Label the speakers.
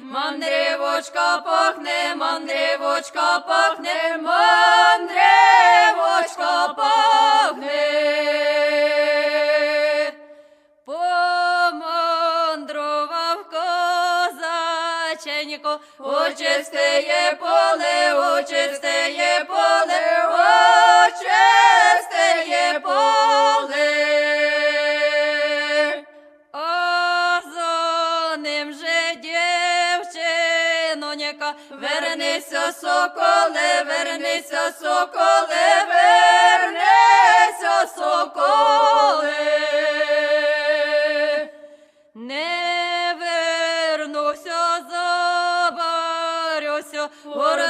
Speaker 1: мандрівочка пахне, мандрівочка пахне, мандрівочка пахне. Помандрував козаченько, очистеє поле, соника, вернися, соколе, вернися, соколе, вернися, соколе. Не вернуся, забарюся, городо.